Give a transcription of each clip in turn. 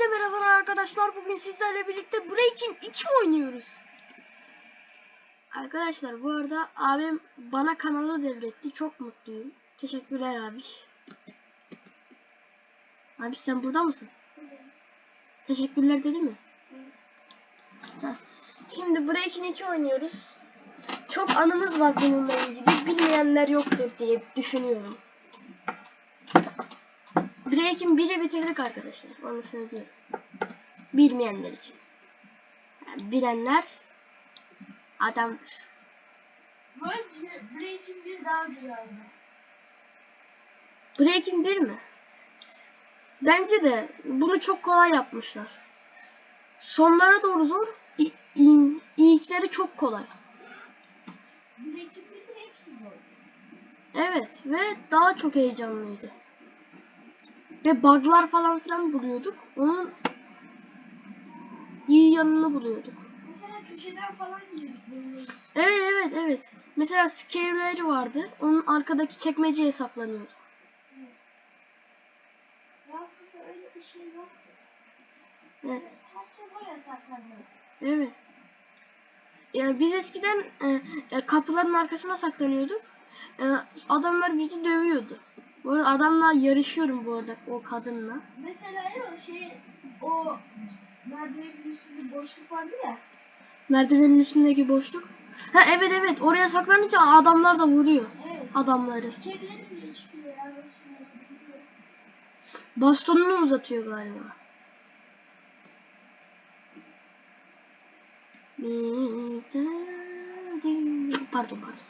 Hepinize merhabalar arkadaşlar. Bugün sizlerle birlikte Breaking 2 oynuyoruz. Arkadaşlar bu arada abim bana kanalı devretti. Çok mutluyum. Teşekkürler abi. Abi sen burada mısın? Teşekkürler dedi mi? Heh. Şimdi Breaking 2 oynuyoruz. Çok anımız var bununla ilgili. Bilmeyenler yoktur diye düşünüyorum. Breaking 1'i bitirdik arkadaşlar. Onu söylüyorum. Bilmeyenler için. Yani bilenler adamdır. Bence Breaking 1 daha güzeldi. Breaking 1 mi? Bence de bunu çok kolay yapmışlar. Sonlara doğru zor. İlkleri çok kolay. Breaking 1'de hepsi zor. Evet ve daha çok heyecanlıydı. Ve bug'lar falan filan buluyorduk. Onun iyi yanını buluyorduk. Mesela köşeden falan girdik. Evet evet evet. Mesela scare'leri vardı. Onun arkadaki çekmeceye saklanıyorduk. Ya aslında öyle bir şey yoktu. Evet. Herkes oraya saklanıyor. evet. Yani biz eskiden e, e, kapıların arkasına saklanıyorduk. E, adamlar bizi dövüyordu. Bu arada adamla yarışıyorum bu arada o kadınla. Mesela o şey o merdivenin üstünde boşluk vardı ya. Merdivenin üstündeki boşluk. Ha evet evet oraya saklanınca adamlar da vuruyor Evet. adamları. Bile çıkıyor ya. Bastonunu uzatıyor galiba. Pardon pardon.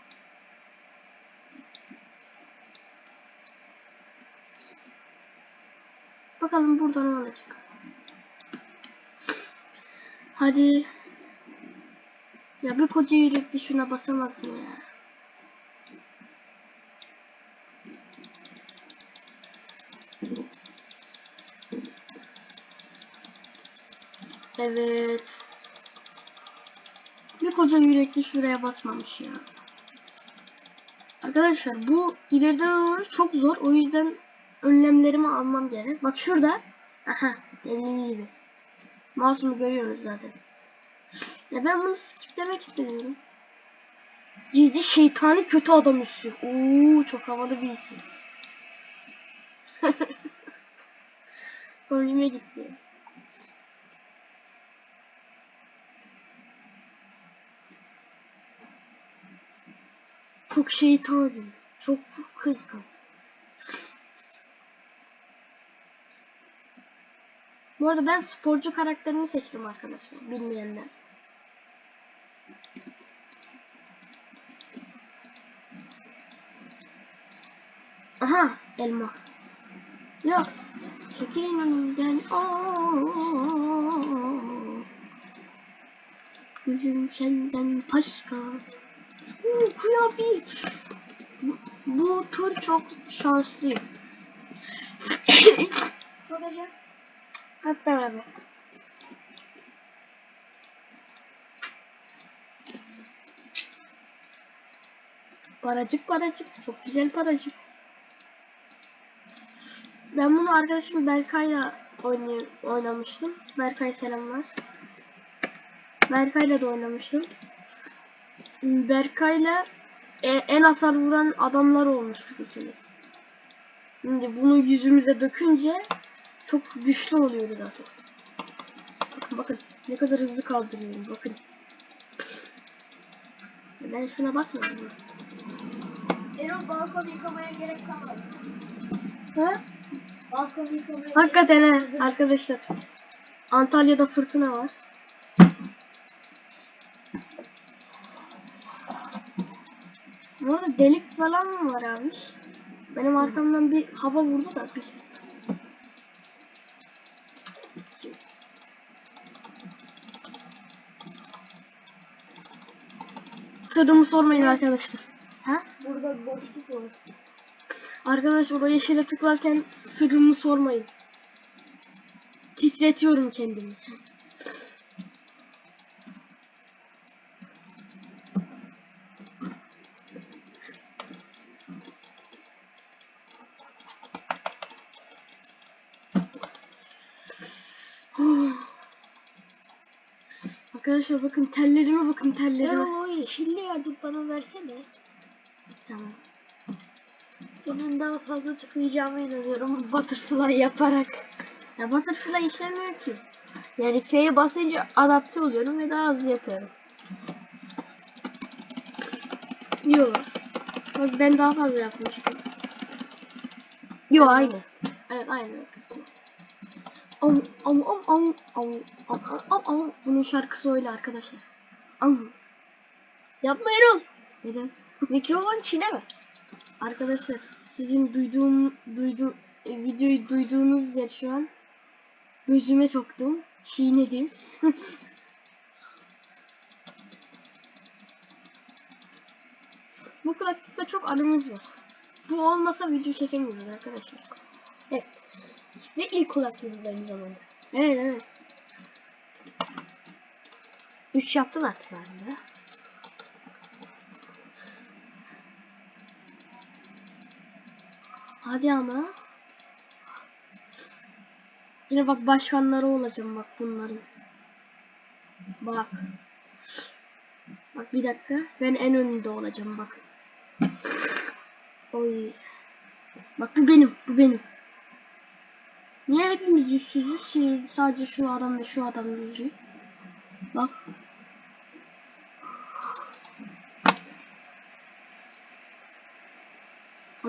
Ne olacak. Hadi. Ya bir koca yürekli şuna basamaz mı ya? Evet. Bir koca yürekli şuraya basmamış ya. Arkadaşlar bu ileride doğru çok zor. O yüzden önlemlerimi almam gerek. Bak şurada. Aha dediğim gibi. Mouse'umu görüyoruz zaten. Ya ben bunu skiplemek istemiyorum. Ciddi şeytani kötü adam üstü. Oo çok havalı bir isim. Komiğime gitti. Çok şeytanım. Çok kızgın. Bu arada ben sporcu karakterini seçtim arkadaşlar. Bilmeyenler. Aha elma. Yok. Çekilin önümden. Gözüm senden başka. Oo, Kuyabi. Bu, bu tur çok şanslıyım. Çok acayip. Hatta abi. Paracık paracık. Çok güzel paracık. Ben bunu arkadaşım Berkay'la oynamıştım. Berkay selamlar. Berkay'la da oynamıştım. Berkay'la e, en hasar vuran adamlar olmuştuk ikimiz. Şimdi bunu yüzümüze dökünce çok güçlü oluyoruz zaten. Bakın bakın ne kadar hızlı kaldırıyorum bakın. Ben şuna basmadım mı? Erol balkon yıkamaya gerek kalmadı. Ha? Balkon yıkamaya Hakikaten he arkadaşlar. Antalya'da fırtına var. Bu arada delik falan mı var abi? Benim arkamdan bir hava vurdu da bir. Sırrımı sormayın arkadaşlar. Ha? Burada boşluk var. Arkadaşlar o yeşile tıklarken sırrımı sormayın. Titretiyorum kendimi. Arkadaşlar bakın tellerime bakın tellerime yeşilli artık bana versene. Tamam. Senin daha fazla tıklayacağıma inanıyorum butterfly yaparak. Ya butterfly işlemiyor ki. Yani F'ye basınca adapte oluyorum ve daha hızlı yapıyorum. Yo. Bak ben daha fazla yapmıştım. Yo aynı. Evet aynı kısmı. Av av av av av av av av bunun şarkısı öyle arkadaşlar. Av. Yapma Erol. Neden? Mikrofon çiğneme. Arkadaşlar sizin duyduğum duyduğum e, videoyu duyduğunuz yer şu an gözüme soktum. Çiğnedim. Bu kulaklıkta çok anımız var. Bu olmasa video çekemiyoruz arkadaşlar. Evet. Ve ilk kulaklığımız aynı zamanda. Evet evet. 3 yaptın artık galiba. Hadi ama. Yine bak başkanları olacağım bak bunların. Bak. Bak bir dakika. Ben en önünde olacağım bak. Oy. Bak bu benim. Bu benim. Niye hepimiz yüzsüzüz? Şey, sadece şu adam ve şu adam yüzlü. Bak.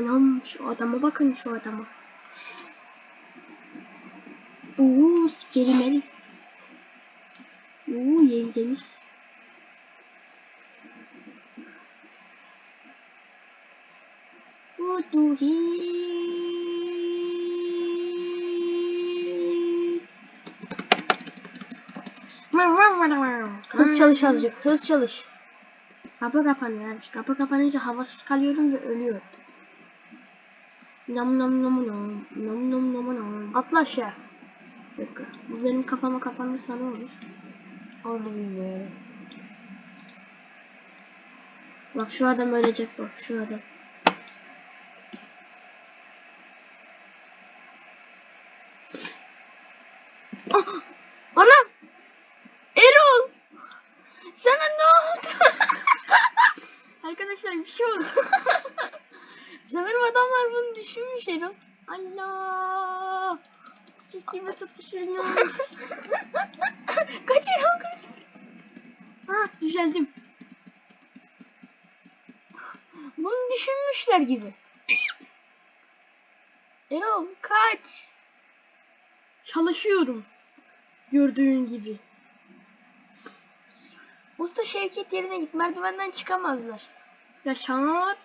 Anam şu adama bakın şu adama. Uuu sikerim herif. Uuu yengemiz. Hız çalış azıcık. Hız çalış. Kapı kapanıyor. Kapı kapanınca havasız kalıyorum ve ölüyorum. Nam nam nam nam nam nam nam nam. Atla aşağı. Bir dakika. Bu benim kafama kapanırsa ne olur? Onu bilmiyorum. Bak şu adam ölecek bak şu adam. Ah! Anam! Erol! Sana ne oldu? Arkadaşlar bir şey oldu. Sanırım adamlar bunu düşünmüş Erol. Allah! Sikime tutuşuyor. kaç Erol kaç. Ah düzeldim. Bunu düşünmüşler gibi. Erol kaç. Çalışıyorum. Gördüğün gibi. Usta Şevket yerine git. Merdivenden çıkamazlar. Yaşar.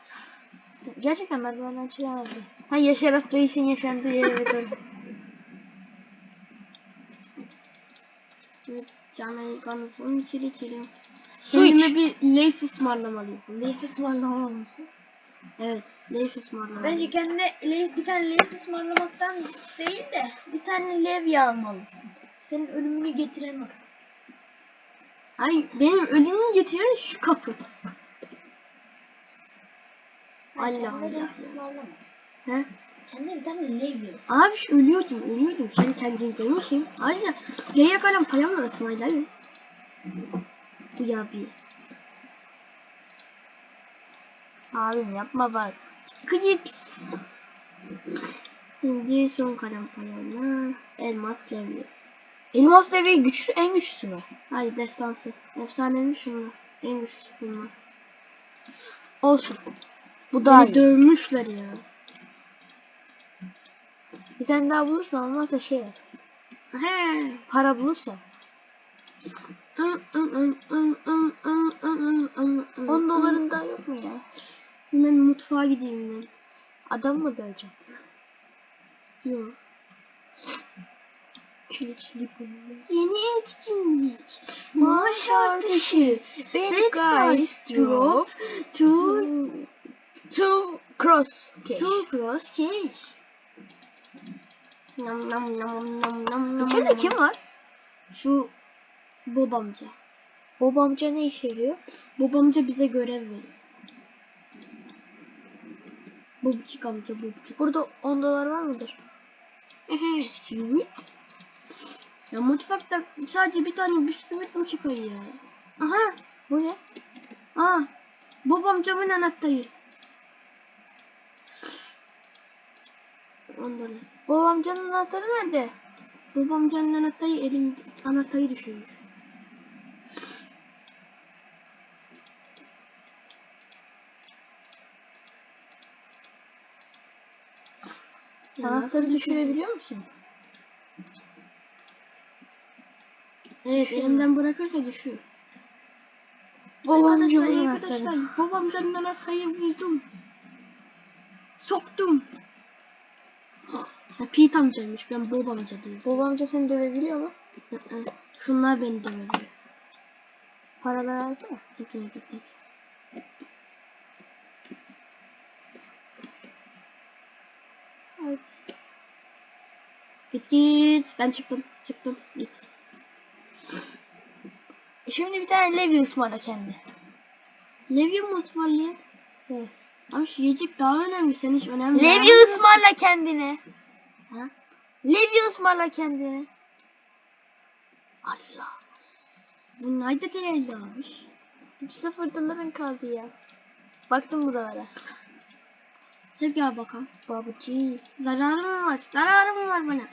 Gerçekten merdivenden çıkamazlar. Ha Yaşar atlayışın yaşandığı yere doğru. Evet, Canı son içeri içeri. Su. Kendime bir Lays ısmarlamalıyım. Lace ısmarlamamışsın. Evet, Lays ısmarlamalıyım. Bence kendine le- bir tane lace ısmarlamaktan değil de bir tane levye almalısın. Senin ölümünü getiren o. Ay benim ölümümü getiren şu kapı. Allah Allah. He? Bir tane levye ısmarlama. Abi ölüyordum, ölüyordum. Sen kendin demişsin. Ayrıca G'ye kalan payam var ısmarlayayım. Bu ya bir. Abim yapma bak. Kıcips. Şimdi son kalem payamlar. Elmas levye. Elmas levye güçlü en güçlüsü mü? Hayır destansı. Efsanevi şunlar. En güçlüsü bunlar. Olsun. Bu daha Beni iyi. dövmüşler ya. Bir tane daha bulursan olmazsa şey yap. He. Para bulursan. 10 10 doların daha yok mu ya? Ben mutfağa gideyim ben. Adam mı döveceksin? Yok. Yeni etkinlik. Maaş artışı. Bad guys drove to to cross cage. to cross cage. Nam nam nam nam nam nam. İçeride nam. kim var? Şu Bob amca. Bob amca ne işe yarıyor? Bob amca bize görev veriyor. Bobcuk amca bobcuk. Burada 10 dolar var mıdır? Bisküvit. Ya mutfakta sadece bir tane bisküvit mi çıkıyor ya? Aha Bu ne? Aa, Bob amcamın anahtarı. Ondan. Bob amcanın anahtarı nerede? Bob amcanın anahtarı elim anahtarı düşürmüş. Anahtarı düşürebiliyor musun? Evet elimden bırakırsa düşüyor. Bob arkadaşlar, amcanın arkadaşlar anahtarı. Bob amcanın anahtarı buldum. Soktum. Ha, Pete amcaymış ben Bob amca değilim. Bob amca seni dövebiliyor mu? Hı hı. Şunlar beni dövebilir. Paralar alsana. Tekine gittik. Git git. Ben çıktım. Çıktım. Git. E Şimdi bir tane Levi ısmarla kendi. Levi mi ısmarlayayım? Evet. Ama şu yiyecek daha önemli. Sen hiç önemli. Levi ısmarla kendine. Ha? Levi ısmarla kendine. Allah. Bu nerede değerli almış? Sıfır doların kaldı ya. Baktım buralara. Tekrar bakalım. Babuci. Zararım var. Zararım var bana.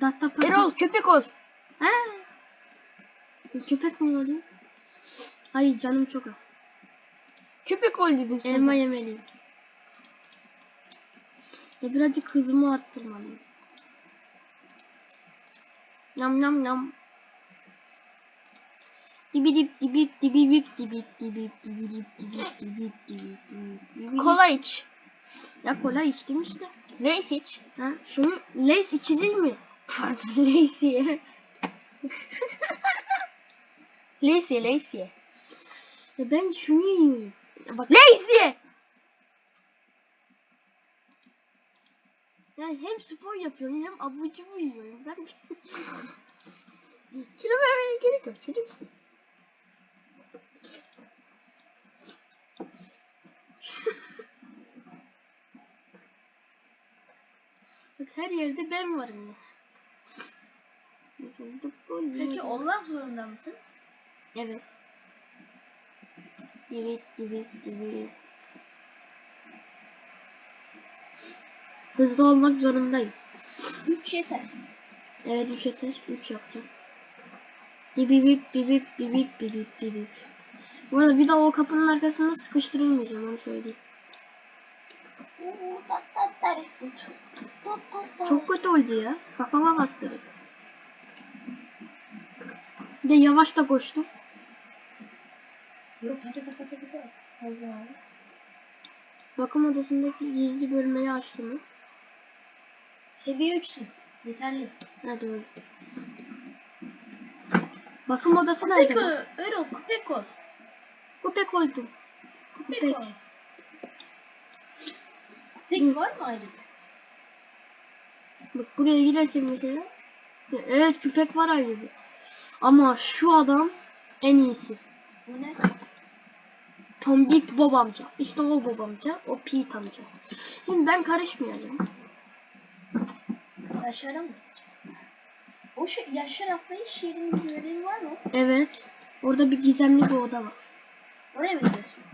Data paket. Erol köpek ol. Ha? Köpek mi olayım? Hayır canım çok az. Köpek ol dedim sana. Elma yemeliyim. Ya birazcık hızımı arttırmalıyım. Nam nam nam. Dibi dip dibi dibi bip dibi dibi dibi dip dibi dibi dibi dibi Kola iç. Ya kola içtim işte. Lays iç. Ha, şunu Lays içilir mi? Pardon Lays ye. Lays ye Lays ye. Ya ben şunu. Ya bak ye. Ya hem spor yapıyorum hem abur cubur yiyorum. Ben Kilo vermeye gerek yok çocuksun. bak her yerde ben varım ya. Peki olmak zorunda mısın? Evet. Evet, evet, evet. Hızlı olmak zorundayım. 3 yeter. Evet 3 yeter. 3 yapacağım. Dibibip bibip bibip bibip bibip. Bu arada bir daha o kapının arkasında sıkıştırılmayacağım onu söyleyeyim. Çok kötü oldu ya. Kafama bastırdı. Bir de yavaş da koştum. Yok patata patata. Oldu abi. Bakım odasındaki gizli bölmeyi açtım. Seviye 3'sün. Yeterli. Ha doğru. Bakım odası nerede? Köpek ol. bak? Erol köpek ol. Köpek oldum. Köpek Köpek. ol. Köpek var mı ayrı? Bak buraya girersin mesela. Evet köpek var gibi. Ama şu adam en iyisi. Bu ne? Tombik Bob amca. İşte o Bob amca. O Pete amca. Şimdi ben karışmayacağım. Yaşar'a mı gideceğim? O şey, Yaşar atlayış yerinin bir görevi var mı? Evet. Orada bir gizemli bir oda var. Oraya mı gidiyorsun?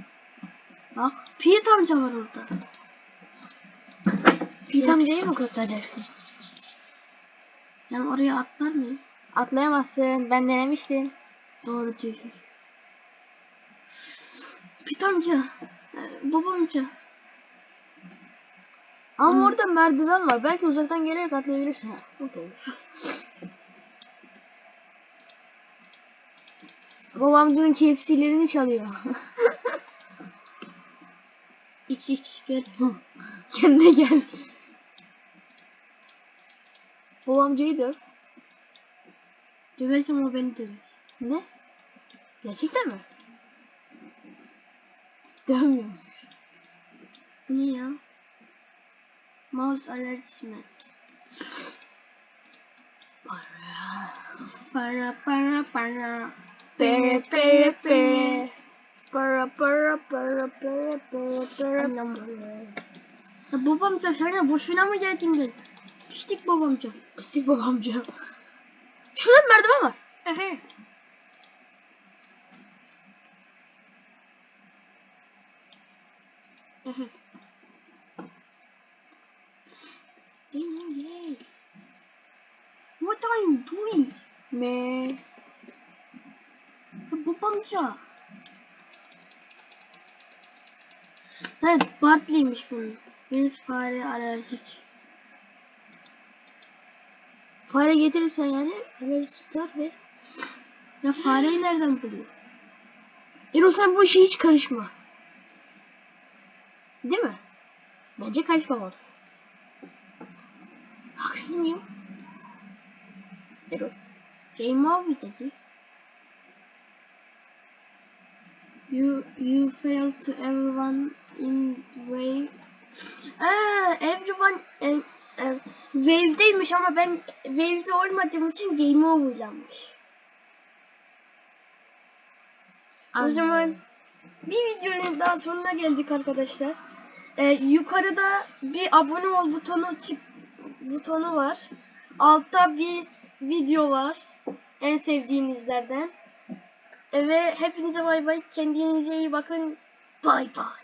Bak Pete amca var orada. Pete amcayı mı kurtaracaksın? Yani oraya atlar mıyım? Atlayamazsın. Ben denemiştim. Doğru diyorsun. Pete amca. e, Bob amca. Ama Hmm. orada merdiven var. Belki uzaktan gelerek atlayabilirsin. Ha, o da olur. Babamcının KFC'lerini çalıyor. İç iç gel. Kendine gel. Baba amcayı döv. Döversem o beni döver. Ne? Gerçekten mi? Dövmüyor. Niye ya? Mouse alerjisi mi? Para. Para para para. Pere pere pere. Para para para para para para. Ya babamca sana boşuna mı geldin gel? Piştik babamca. Pislik baba amca. Şurada merdiven var. Ehe. You doing? Ya babamca. Evet Bartley'miş bunun. Deniz fare alerjik. Fare getirirsen yani alerji tutar ve Ya fareyi nereden buluyor? Erol sen bu işe hiç karışma. Değil mi? Bence karışmamalısın. Haksız mıyım? Erol. Game over dedi. You you fail to everyone in wave. Aa, everyone e, e, wave'deymiş ama ben wave'de olmadığım için game over'lanmış. O zaman bir videonun daha sonuna geldik arkadaşlar. Ee, yukarıda bir abone ol butonu çık butonu var. Altta bir video var. En sevdiğinizlerden. Ee, ve hepinize bay bay. Kendinize iyi bakın. Bay bay.